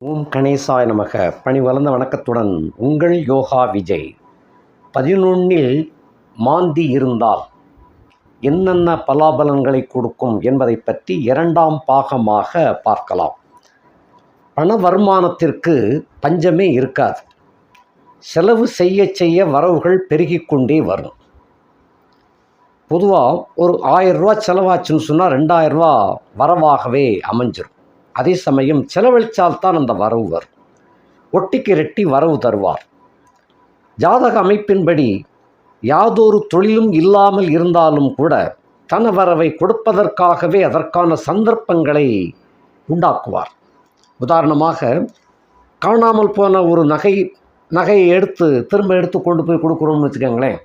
ஓம் கணேசாய நமக. பணி வளர்ந்த வணக்கத்துடன் உங்கள் யோகா விஜய். பதினொன்னில் மாந்தி இருந்தால் என்னென்ன பலாபலன்களை கொடுக்கும் என்பதை பற்றி இரண்டாம் பாகமாக பார்க்கலாம். பண வருமானத்திற்கு பஞ்சமே இருக்காது. செலவு செய்ய செய்ய வரவுகள் பெருகிக்கொண்டே வரும். பொதுவாக ஒரு ஆயிரம் ரூபா செலவாச்சுன்னு சொன்னால் ரெண்டாயிரம் ரூபா வரவாகவே அமைஞ்சிரும். அதே சமயம் செலவழித்தால்தான் அந்த வரவு வரும். ஒட்டிக்கு ரெட்டி வரவு தருவார். ஜாதக அமைப்பின்படி யாதொரு தொழிலும் இல்லாமல் இருந்தாலும் கூட தன வரவை கொடுப்பதற்காகவே அதற்கான சந்தர்ப்பங்களை உண்டாக்குவார். உதாரணமாக காணாமல் போன ஒரு நகை நகையை எடுத்து திரும்ப எடுத்து கொண்டு போய் கொடுக்குறோம்னு வச்சுக்கோங்களேன்.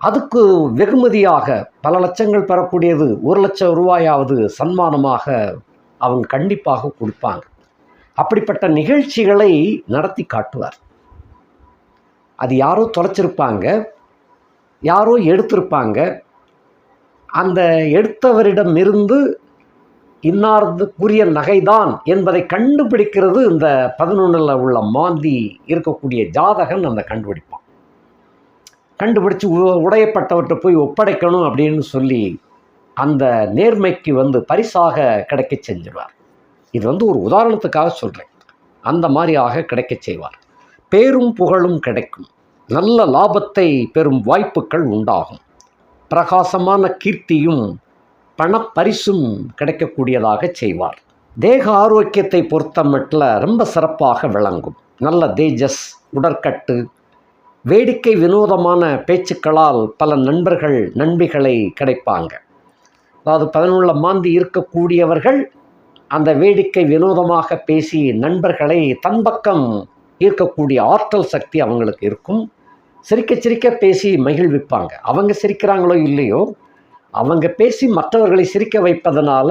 அதுக்கு வெகுமதியாக பல லட்சங்கள் பெறக்கூடியது ஒரு லட்சம் ரூபாயாவது சன்மானமாக அவங்க கண்டிப்பாக கொடுப்பாங்க. அப்படிப்பட்ட நிகழ்ச்சிகளை நடத்தி காட்டுவார். அது யாரோ தொலைச்சிருப்பாங்க யாரோ எடுத்திருப்பாங்க. அந்த எடுத்தவரிடமிருந்து இன்னார்துக்குரிய நகைதான் என்பதை கண்டுபிடிக்கிறது இந்த பதினொன்றில் உள்ள மாந்தி இருக்கக்கூடிய ஜாதகன் அந்த கண்டுபிடிப்பான். கண்டுபிடிச்சு உ- உடையப்பட்டவர்கிட்ட போய் ஒப்படைக்கணும் அப்படின்னு சொல்லி அந்த நேர்மைக்கு வந்து பரிசாக கிடைக்க செஞ்சிருவார். இது வந்து ஒரு உதாரணத்துக்காக சொல்கிறேன் அந்த மாதிரியாக கிடைக்க செய்வார். பேரும் புகழும் கிடைக்கும். நல்ல லாபத்தை பெறும் வாய்ப்புகள் உண்டாகும். பிரகாசமான கீர்த்தியும் பணப்பரிசும் கிடைக்கக்கூடியதாக செய்வார். தேக ஆரோக்கியத்தை பொறுத்தமட்டில் ரொம்ப சிறப்பாக விளங்கும். நல்ல தேஜஸ் உடற்கட்டு வேடிக்கை வினோதமான பேச்சுக்களால் பல நண்பர்கள் நண்பிகளை கிடைப்பாங்க. அதாவது பதினொன்றுல மாந்தி இருக்கக்கூடியவர்கள் அந்த வேடிக்கை வினோதமாக பேசி நண்பர்களை தன் பக்கம் ஈர்க்கக்கூடிய ஆற்றல் சக்தி அவங்களுக்கு இருக்கும். சிரிக்க சிரிக்க பேசி மகிழ்விப்பாங்க. அவங்க சிரிக்கிறாங்களோ இல்லையோ அவங்க பேசி மற்றவர்களை சிரிக்க வைப்பதனால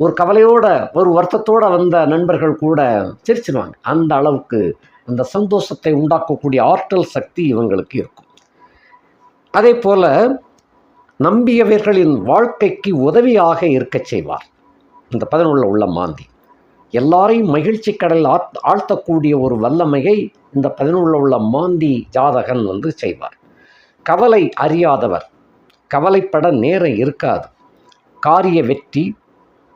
ஒரு கவலையோட ஒரு வருத்தத்தோட வந்த நண்பர்கள் கூட சிரிச்சிருவாங்க. அந்த அளவுக்கு அந்த சந்தோஷத்தை உண்டாக்கக்கூடிய ஆற்றல் சக்தி இவங்களுக்கு இருக்கும். அதே போல் நம்பியவர்களின் வாழ்க்கைக்கு உதவியாக இருக்கச் செய்வார். இந்த பதினொன்றில் உள்ள மாந்தி. எல்லாரையும் மகிழ்ச்சி கடலில் ஆழ்த்த ஆழ்த்தக்கூடிய ஒரு வல்லமையை இந்த பதினொன்றில் உள்ள மாந்தி ஜாதகன் வந்து செய்வார். கவலை அறியாதவர். கவலைப்பட நேரம் இருக்காது. காரிய வெற்றி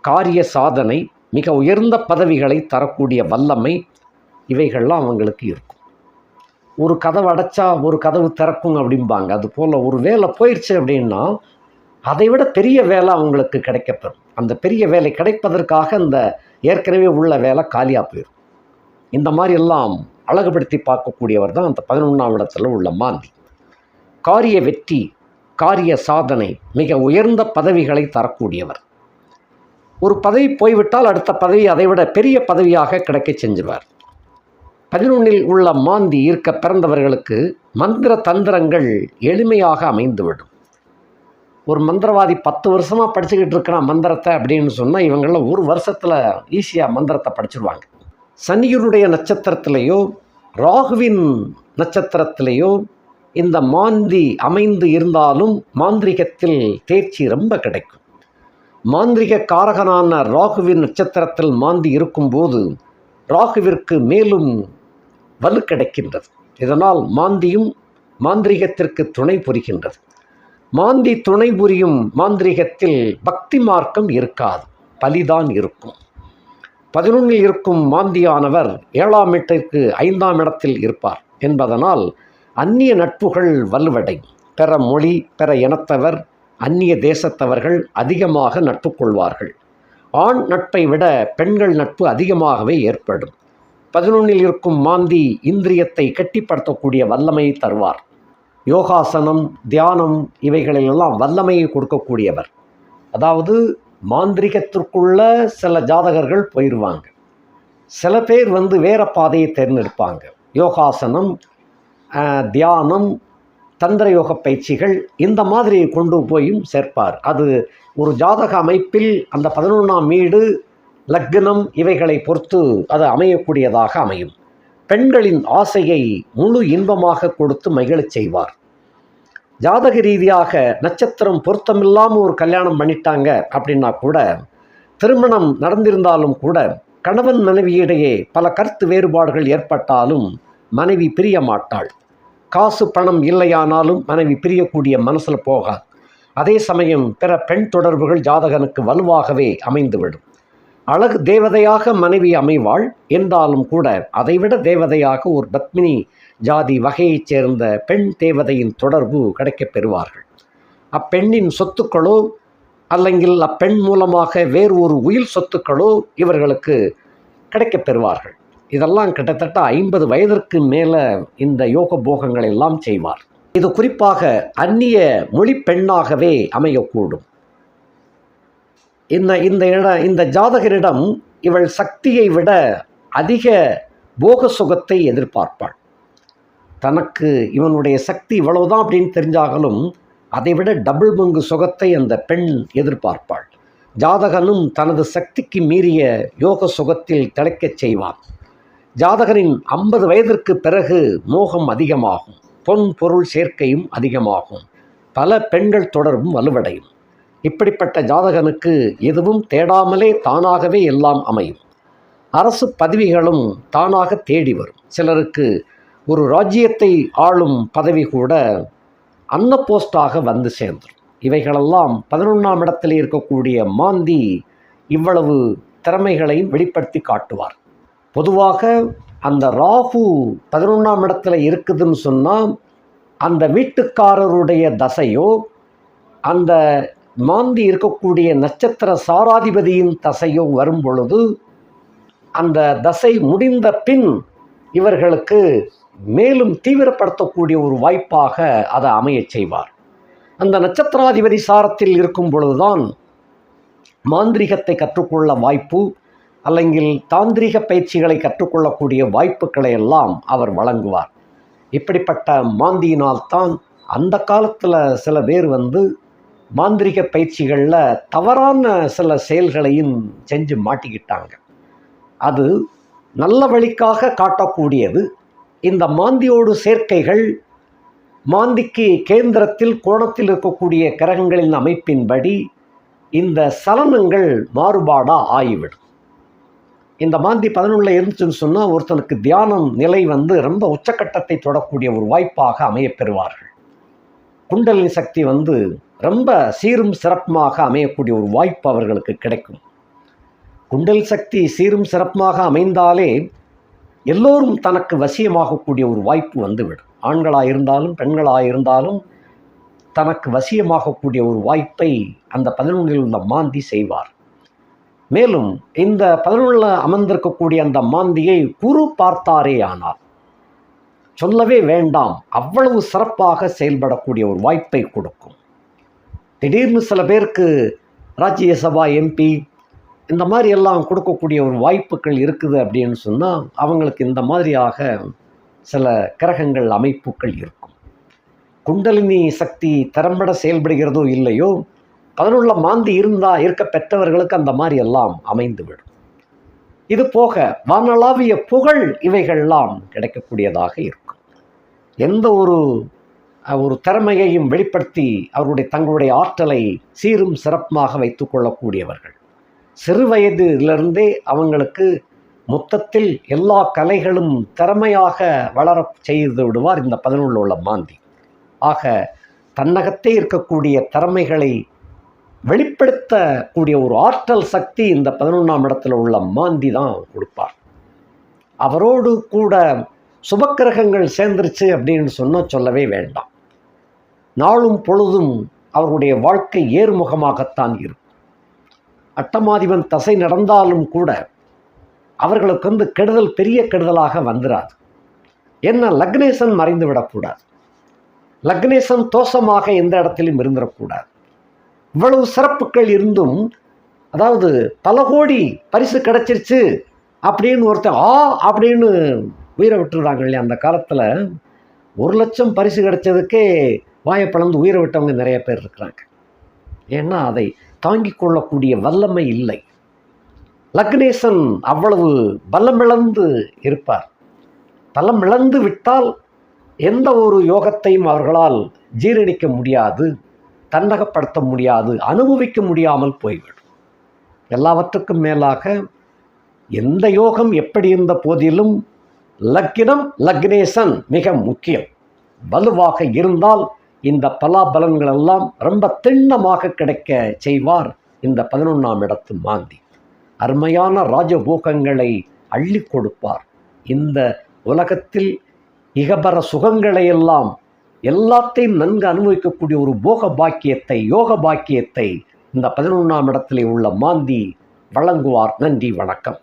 காரிய சாதனை மிக உயர்ந்த பதவிகளை தரக்கூடிய வல்லமை இவைகள்லாம் அவங்களுக்கு இருக்கும். ஒரு கதவு அடைச்சா ஒரு கதவு திறக்கும் அப்படிம்பாங்க. அது போல் ஒரு வேலை போயிடுச்சு அப்படின்னா அதை விட பெரிய வேலை அவங்களுக்கு கிடைக்கப்பெறும். அந்த பெரிய வேலை கிடைப்பதற்காக அந்த ஏற்கனவே உள்ள வேலை காலியாக போயிடும் இந்த மாதிரி எல்லாம் அழகுபடுத்தி பார்க்கக்கூடியவர் தான் அந்த பதினொன்றாம் இடத்துல உள்ள மாந்தி. காரிய வெற்றி காரிய சாதனை மிக உயர்ந்த பதவிகளை தரக்கூடியவர். ஒரு பதவி போய்விட்டால் அடுத்த பதவி அதைவிட பெரிய பதவியாக கிடைக்க செஞ்சிருவார். பதினொன்றில் உள்ள மாந்தி இருக்க பிறந்தவர்களுக்கு மந்திர தந்திரங்கள் எளிமையாக அமைந்துவிடும். ஒரு மந்திரவாதி பத்து வருஷமாக படிச்சுக்கிட்டு இருக்கிறான் மந்திரத்தை அப்படின்னு சொன்னால் இவங்களாம் ஒரு வருஷத்தில் ஈஸியாக மந்திரத்தை படிச்சிருவாங்க. சனியனுடைய நட்சத்திரத்திலேயோ ராகுவின் நட்சத்திரத்திலேயோ இந்த மாந்தி அமைந்து இருந்தாலும் மாந்திரிகத்தில் தேர்ச்சி ரொம்ப கிடைக்கும். மாந்திரிக காரகனான ராகுவின் நட்சத்திரத்தில் மாந்தி இருக்கும்போது ராகுவிற்கு மேலும் வலு கிடைக்கின்றது. இதனால் மாந்தியும் மாந்திரிகத்திற்கு துணை புரிகின்றது. மாந்தி துணை புரியும் மாந்திரிகத்தில் பக்தி மார்க்கம் இருக்காது. பலிதான் இருக்கும். பதினொன்றில் இருக்கும் மாந்தியானவர் ஏழாம் இடத்திற்கு ஐந்தாம் இடத்தில் இருப்பார். என்பதனால் அந்நிய நட்புகள் வலுவடையும். பிற மொழி பிற இனத்தவர் அந்நிய தேசத்தவர்கள் அதிகமாக நட்பு கொள்வார்கள். ஆண் நட்பை விட பெண்கள் நட்பு அதிகமாகவே ஏற்படும். பதினொன்றில் இருக்கும் மாந்தி இந்திரியத்தை கட்டிப்படுத்தக்கூடிய வல்லமையை தருவார். யோகாசனம் தியானம் இவைகளிலெல்லாம் வல்லமையை கொடுக்கக்கூடியவர். அதாவது மாந்திரிகத்திற்குள்ள சில ஜாதகர்கள் போயிடுவாங்க சில பேர் வந்து வேற பாதையை தேர்ந்தெடுப்பாங்க. யோகாசனம் தியானம் தந்திர யோக பயிற்சிகள் இந்த மாதிரி கொண்டு போயும் சேர்ப்பார். அது ஒரு ஜாதக அமைப்பில் அந்த பதினொன்றாம் வீடு லக்னம் இவைகளை பொறுத்து அது அமையக்கூடியதாக அமையும். பெண்களின் ஆசையை முழு இன்பமாக கொடுத்து மகிழச் செய்வார். ஜாதக ரீதியாக நட்சத்திரம் பொருத்தமில்லாமல் ஒரு கல்யாணம் பண்ணிட்டாங்க அப்படின்னா கூட திருமணம் நடந்திருந்தாலும் கூட கணவன் மனைவியிடையே பல கருத்து வேறுபாடுகள் ஏற்பட்டாலும் மனைவி பிரிய மாட்டாள். காசு பணம் இல்லையானாலும் மனைவி பிரியக்கூடிய மனசில் போகாது. அதே சமயம் பிற பெண் தொடர்புகள் ஜாதகனுக்கு வலுவாகவே அமைந்துவிடும். அழகு தேவதையாக மனைவி அமைவாள் என்றாலும் கூட அதைவிட தேவதையாக ஒரு பத்மினி ஜாதி வகையைச் சேர்ந்த பெண் தேவதையின் தொடர்பு கிடைக்கப் பெறுவார்கள். அப்பெண்ணின் சொத்துக்களோ அல்லங்கில் அப்பெண் மூலமாக வேறு ஒரு உயிர் சொத்துக்களோ இவர்களுக்கு கிடைக்கப் பெறுவார்கள். இதெல்லாம் கிட்டத்தட்ட ஐம்பது வயதிற்கு மேலே இந்த யோக போகங்கள் எல்லாம் செய்வார். இது குறிப்பாக அந்நிய மொழி பெண்ணாகவே அமையக்கூடும். இந்த இந்த இட இந்த ஜாதகரிடம் இவள் சக்தியை விட அதிக போக சுகத்தை எதிர்பார்ப்பாள். தனக்கு இவனுடைய சக்தி இவ்வளவுதான் அப்படின்னு தெரிஞ்சாலும் அதைவிட டபுள் மங்கு சுகத்தை அந்த பெண் எதிர்பார்ப்பாள். ஜாதகனும் தனது சக்திக்கு மீறிய யோக சுகத்தில் திளைக்கச் செய்வான். ஜாதகரின் ஐம்பது வயதிற்கு பிறகு மோகம் அதிகமாகும். பொன் பொருள் சேர்க்கையும் அதிகமாகும். பல பெண்கள் தொடர்பும் வலுவடையும். இப்படிப்பட்ட ஜாதகனுக்கு எதுவும் தேடாமலே தானாகவே எல்லாம் அமையும். அரசு பதவிகளும் தானாக தேடி வரும். சிலருக்கு ஒரு ராஜ்யத்தை ஆளும் பதவி கூட அன்ன போஸ்டாக வந்து சேர்ந்துடும் இவைகளெல்லாம் பதினொன்றாம் இடத்தில் இருக்கக்கூடிய மாந்தி இவ்வளவு திறமைகளையும் வெளிப்படுத்தி காட்டுவார். பொதுவாக அந்த ராகு பதினொன்றாம் இடத்துல இருக்குதுன்னு சொன்னால் அந்த வீட்டுக்காரருடைய தசையோ அந்த மாந்தி இருக்கக்கூடிய நட்சத்திர சாராதிபதியின் தசையோ வரும் பொழுது அந்த தசை முடிந்த பின் இவர்களுக்கு மேலும் தீவிரப்படுத்தக்கூடிய ஒரு வாய்ப்பாக அதை அமையச் செய்வார். அந்த நட்சத்திராதிபதி சாரத்தில் இருக்கும் பொழுதுதான் மாந்திரிகத்தை கற்றுக்கொள்ள வாய்ப்பு அல்லங்கில் தாந்திரிக பயிற்சிகளை கற்றுக்கொள்ளக்கூடிய வாய்ப்புகளை எல்லாம் அவர் வழங்குவார் இப்படிப்பட்ட மாந்தியினால்தான் அந்த காலத்தில் சில பேர் வந்து மாந்திரிக பயிற்சிகளில் தவறான சில செயல்களையும் செஞ்சு மாட்டிக்கிட்டாங்க. அது நல்ல வழிக்காக காட்டக்கூடியது. இந்த மாந்தியோடு சேர்க்கைகள் மாந்திக்கு கேந்திரத்தில் கோணத்தில் இருக்கக்கூடிய கிரகங்களின் அமைப்பின்படி இந்த சலனங்கள் மாறுபாடாக ஆகிவிடும். இந்த மாந்தி பதினொன்றில் இருந்துச்சுன்னு சொன்னால் ஒருத்தனுக்கு தியானம் நிலை வந்து ரொம்ப உச்சக்கட்டத்தை தொடக்கூடிய ஒரு வாய்ப்பாக அமையப்பெறுவார்கள். குண்டலினி சக்தி வந்து ரொம்ப சீரும் சிறப்புமாக அமையக்கூடிய ஒரு வாய்ப்பு அவர்களுக்கு கிடைக்கும். குண்டல் சக்தி சீரும் சிறப்புமாக அமைந்தாலே எல்லோரும் தனக்கு வசியமாகக்கூடிய ஒரு வாய்ப்பு வந்துவிடும். ஆண்களாக இருந்தாலும் பெண்களாக இருந்தாலும் தனக்கு வசியமாகக்கூடிய ஒரு வாய்ப்பை அந்த பதினொன்றில் உள்ள மாந்தி செய்வார். மேலும் இந்த பதினொன்றில் அமர்ந்திருக்கக்கூடிய அந்த மாந்தியை குரு பார்த்தாரே ஆனால். சொல்லவே வேண்டாம் அவ்வளவு சிறப்பாக செயல்படக்கூடிய ஒரு வாய்ப்பை கொடுக்கும். திடீர்னு சில பேருக்கு ராஜ்யசபா எம்பி இந்த மாதிரி எல்லாம் கொடுக்கக்கூடிய ஒரு வாய்ப்புகள் இருக்குது அப்படின்னு சொன்னால் அவங்களுக்கு இந்த மாதிரியாக சில கிரகங்கள் அமைப்புகள் இருக்கும். குண்டலினி சக்தி திறம்பட செயல்படுகிறதோ இல்லையோ பதினொன்றுல மாந்தி இருந்தால் இருக்க பெற்றவர்களுக்கு அந்த மாதிரி எல்லாம் அமைந்துவிடும். இது போக வானளாவிய புகழ் இவைகள்லாம் கிடைக்கக்கூடியதாக இருக்கும். எந்த ஒரு ஒரு திறமையையும் வெளிப்படுத்தி அவருடைய தங்களுடைய ஆற்றலை சீரும் சிறப்புமாக வைத்துக் கொள்ளக்கூடியவர்கள். சிறு வயதிலிருந்தே அவங்களுக்கு மொத்தத்தில் எல்லா கலைகளும் திறமையாக வளர செய்து விடுவார் இந்த பதினொன்று உள்ள மாந்தி. ஆக தன்னகத்தே இருக்கக்கூடிய திறமைகளை வெளிப்படுத்தக்கூடிய ஒரு ஆற்றல் சக்தி இந்த பதினொன்றாம் இடத்துல உள்ள மாந்தி தான் கொடுப்பார். அவரோடு கூட சுபக்கிரகங்கள் சேர்ந்துருச்சு அப்படின்னு சொன்னால் சொல்லவே வேண்டாம். நாளும் பொழுதும் அவர்களுடைய வாழ்க்கை ஏறுமுகமாகத்தான் இருக்கும். அட்டமாதிபன் தசை நடந்தாலும் கூட அவர்களுக்கு வந்து கெடுதல் பெரிய கெடுதலாக வந்துடாது என்ன லக்னேசன் மறைந்து விடக்கூடாது லக்னேசன் தோஷமாக எந்த இடத்திலும் இருந்துடக்கூடாது இவ்வளவு சிறப்புகள் இருந்தும் அதாவது பல கோடி பரிசு கிடச்சிருச்சு அப்படின்னு ஒருத்தன் ஆ அப்படின்னு உயிரை விட்டுறாங்க இல்லையா அந்த காலத்தில். ஒரு லட்சம் பரிசு கிடைச்சதுக்கே வாயை பிளந்து உயிரை விட்டவங்க நிறைய பேர் இருக்கிறாங்க. ஏன்னா அதை தாங்கிக் கொள்ளக்கூடிய வல்லமை இல்லை. லக்னேசன் அவ்வளவு பலமிழந்து இருப்பார். பலமிழந்து விட்டால் எந்த ஒரு யோகத்தையும் அவர்களால் ஜீரணிக்க முடியாது. தன்னகப்படுத்த முடியாது அனுபவிக்க முடியாமல் போய்விடும். எல்லாவற்றுக்கும் மேலாக எந்த யோகம் எப்படி இருந்த போதிலும் லக்கினம் லக்னேசன் மிக முக்கியம். வலுவாக இருந்தால் இந்த பலாபலன்கள் எல்லாம் ரொம்ப திண்ணமாக கிடைக்க செய்வார் இந்த பதினொன்றாம் இடத்து மாந்தி. அருமையான ராஜபோகங்களை அள்ளி கொடுப்பார். இந்த உலகத்தில் இகபர சுகங்களை எல்லாம் எல்லாத்தையும் நன்கு அனுபவிக்கக்கூடிய ஒரு போக பாக்கியத்தை யோக பாக்கியத்தை இந்த பதினொன்றாம் இடத்திலே உள்ள மாந்தி வழங்குவார். நன்றி வணக்கம்.